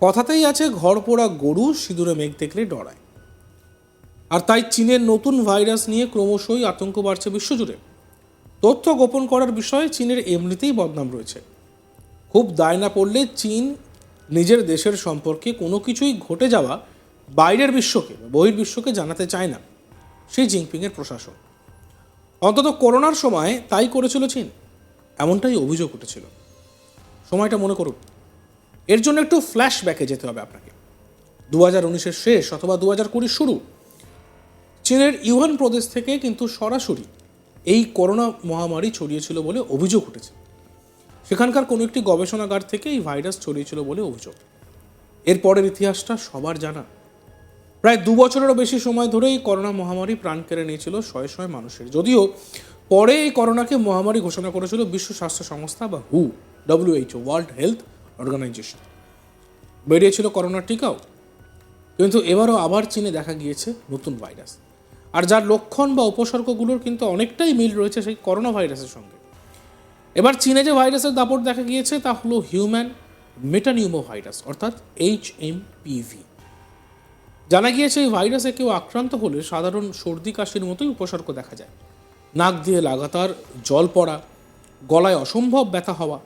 কথাতেই আছে, ঘর পোড়া গরু সিঁদুরে মেঘ দেখলে ডরায়। আর তাই চীনের নতুন ভাইরাস নিয়ে ক্রমশই আতঙ্ক বাড়ছে বিশ্বজুড়ে। তথ্য গোপন করার বিষয়ে চীনের এমনিতেই বদনাম রয়েছে। খুব দায় না পড়লে চীন নিজের দেশের সম্পর্কে কোনো কিছুই ঘটে যাওয়া বাইরের বিশ্বকে বহির্বিশ্বকে জানাতে চায় না শি জিনপিংয়ের প্রশাসন। অন্তত করোনার সময় তাই করেছিল চীন, এমনটাই অভিযোগ উঠেছিল। সময়টা মনে করুন। এর জন্য একটু ফ্ল্যাশব্যাকে যেতে হবে আপনাকে। দু হাজার উনিশের শেষ অথবা দু হাজার শুরু। চীনের ইউহান প্রদেশ থেকে কিন্তু সরাসরি এই করোনা মহামারী ছড়িয়েছিল বলে অভিযোগ উঠেছে। সেখানকার কোনো একটি গবেষণাগার থেকে এই ভাইরাস ছড়িয়েছিল বলে অভিযোগ। এরপরের ইতিহাসটা সবার জানা। প্রায় দু বছরেরও বেশি সময় ধরে এই করোনা মহামারী প্রাণ কেড়ে নিয়েছিল শয়ে শয়ে মানুষের। যদিও পরে এই করোনাকে মহামারী ঘোষণা করেছিল বিশ্ব স্বাস্থ্য সংস্থা বা হু ডব্লিউএইচও ওয়ার্ল্ড হেলথ অর্গানাইজেশন বেরিয়েছিল করোনার টিকাও। কিন্তু এবারও আবার চীনে দেখা গিয়েছে নতুন ভাইরাস। আর যার লক্ষণ বা উপসর্গগুলোর কিন্তু অনেকটাই মিল রয়েছে সেই করোনা ভাইরাসের সঙ্গে। এবার চীনে যে ভাইরাসের দাপট দেখা গিয়েছে তা হলো হিউম্যান মেটানিউমো ভাইরাস অর্থাৎ এইচ এম পিভি জানা গিয়েছে এই ভাইরাসে কেউ আক্রান্ত হলে সাধারণ সর্দি কাশির মতোই উপসর্গ দেখা যায়। নাক দিয়ে লাগাতার জল পড়া, গলায় অসম্ভব ব্যথা হওয়া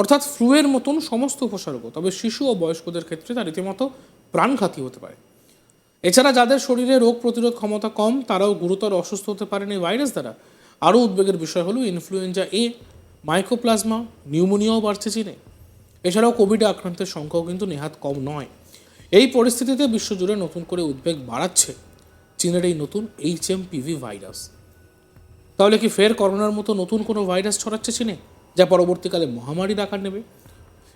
অর্থাৎ ফ্লুয়ের মতন সমস্ত উপসর্গ, তবে শিশু ও বয়স্কদের ক্ষেত্রে তা রীতিমতো প্রাণঘাতী হতে পারে। এছাড়া যাদের শরীরে রোগ প্রতিরোধ ক্ষমতা কম, তারাও গুরুতর অসুস্থ হতে পারেন এই ভাইরাস দ্বারা। আরও উদ্বেগের বিষয় হলো ইনফ্লুয়েঞ্জা এ মাইক্রোপ্লাজমা নিউমোনিয়াও বাড়ছে চীনে। এছাড়াও কোভিডে আক্রান্তের সংখ্যাও কিন্তু নেহাত কম নয়। এই পরিস্থিতিতে বিশ্বজুড়ে নতুন করে উদ্বেগ বাড়াচ্ছে চীনের এই নতুন এইচ এম পিভি ভাইরাস। তাহলে কি ফের করোনার মতো নতুন কোনো ভাইরাস ছড়াচ্ছে চীনে? যা পরবর্তীকালে মহামারীর আকার নেবে।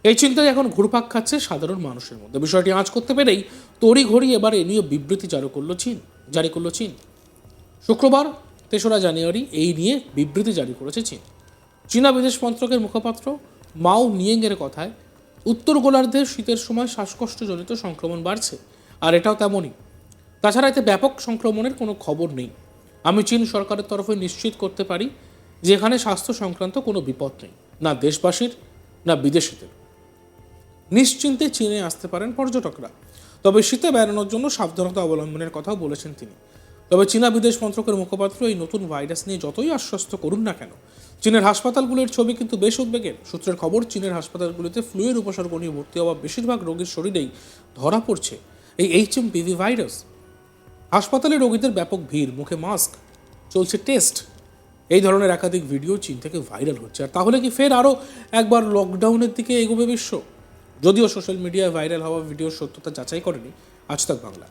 এই চিন্তায় এখন ঘুরপাক খাচ্ছে সাধারণ মানুষের মধ্যে। বিষয়টি আঁচ করতে পেরেই তড়িঘড়ি এবার এ নিয়ে বিবৃতি জারি করল চীন, জারি করল চীন। শুক্রবার, তেসরা জানুয়ারি এই নিয়ে বিবৃতি জারি করেছে চীন। চীনা বিদেশ মন্ত্রকের মুখপাত্র মাও নিয়েংয়ের কথায়, উত্তর গোলার্ধে শীতের সময় শ্বাসকষ্টজনিত সংক্রমণ বাড়ছে, আর এটাও তেমনই। তাছাড়া এতে ব্যাপক সংক্রমণের কোনো খবর নেই। আমি চীন সরকারের তরফে নিশ্চিত করতে পারি যে এখানে স্বাস্থ্য সংক্রান্ত কোনো বিপদ নেই, না দেশবাসীর, না বিদেশিদের। নিশ্চিন্তে চীনে আসতে পারেন পর্যটকরা। তবে শীতে বেড়ানোর জন্য সাবধানতা অবলম্বনের কথাও বলেছেন তিনি। তবে চীনা বিদেশ মন্ত্রকের মুখপাত্র এই নতুন ভাইরাস নিয়ে যতই আশ্বস্ত করুন না কেন, চীনের হাসপাতালগুলির ছবি কিন্তু বেশ উদ্বেগের। সূত্রের খবর, চীনের হাসপাতালগুলিতে ফ্লুয়ের উপসর্গ নিয়ে ভর্তি হওয়া বেশিরভাগ রোগীর শরীরেই ধরা পড়ছে এই এইচ এম ভাইরাস হাসপাতালে রোগীদের ব্যাপক ভিড়, মুখে মাস্ক চলছে টেস্ট এই ধরনের একাধিক ভিডিও চীন থেকে ভাইরাল হচ্ছে। আর তাহলে কি ফের আরও একবার লকডাউনের দিকে এগোবে বিশ্ব? যদিও সোশ্যাল মিডিয়ায় ভাইরাল হওয়া ভিডিওর সত্যতা যাচাই করেনি আজ তাক বাংলা।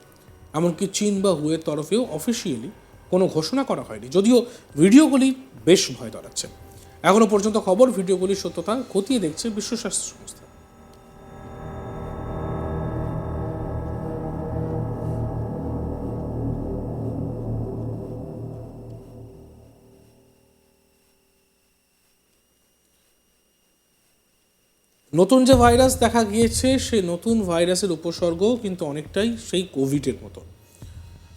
এমনকি চীন বা হুয়ের তরফেও অফিসিয়ালি কোনো ঘোষণা করা হয়নি। যদিও ভিডিওগুলি বেশ ভয় ধরাচ্ছে এখনও পর্যন্ত খবর ভিডিওগুলির সত্যতা খতিয়ে দেখছে বিশ্ব স্বাস্থ্য সংস্থা। নতুন যে ভাইরাস দেখা গিয়েছে, সেই নতুন ভাইরাসের উপসর্গ কিন্তু অনেকটাই সেই কোভিডের মতো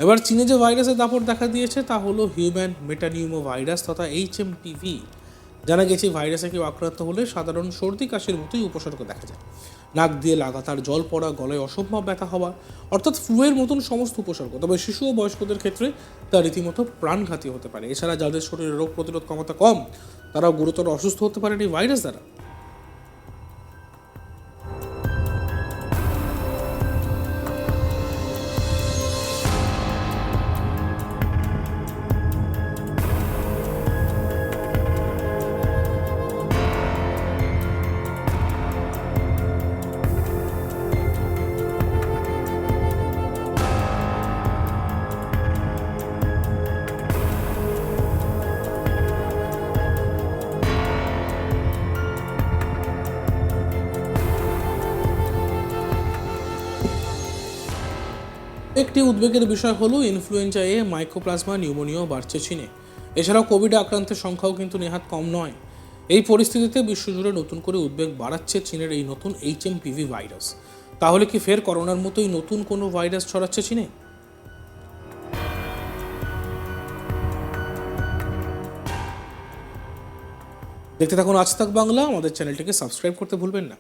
এবার চীনে যে ভাইরাসের দাপট দেখা দিয়েছে, তা হলো হিউম্যান মেটানিউমো ভাইরাস তথা এইচ এম টিভি জানা গেছে, ভাইরাসে কেউ আক্রান্ত হলে সাধারণ সর্দি কাশির মতোই উপসর্গ দেখা যায়। নাক দিয়ে লাগাতার জল পড়া, গলায় অসম্ভব ব্যথা হওয়া, অর্থাৎ ফ্লুয়ের মতন সমস্ত উপসর্গ। তবে শিশু ও বয়স্কদের ক্ষেত্রে তা রীতিমতো প্রাণঘাতী হতে পারে। এছাড়া যাদের শরীরে রোগ প্রতিরোধ ক্ষমতা কম, তারাও গুরুতর অসুস্থ হতে পারেন এই ভাইরাস দ্বারা। একটি উদ্বেগের বিষয় হলো ইনফ্লুয়েঞ্জা এ মাইক্রোপ্লাজমা নিউমোনিয়াও বাড়ছে চীনে। এছাড়াও কোভিড আক্রান্তের সংখ্যাও কিন্তু নেহাত কম নয়। এই পরিস্থিতিতে বিশ্বজুড়ে নতুন করে উদ্বেগ বাড়াচ্ছে চীনের এই নতুন এইচ এম পিভি ভাইরাস। তাহলে কি ফের করোনার মতোই নতুন কোনো ভাইরাস ছড়াচ্ছে চীনে? দেখতে থাকুন আজ তাক বাংলা, আমাদের চ্যানেলটিকে সাবস্ক্রাইব করতে ভুলবেন না।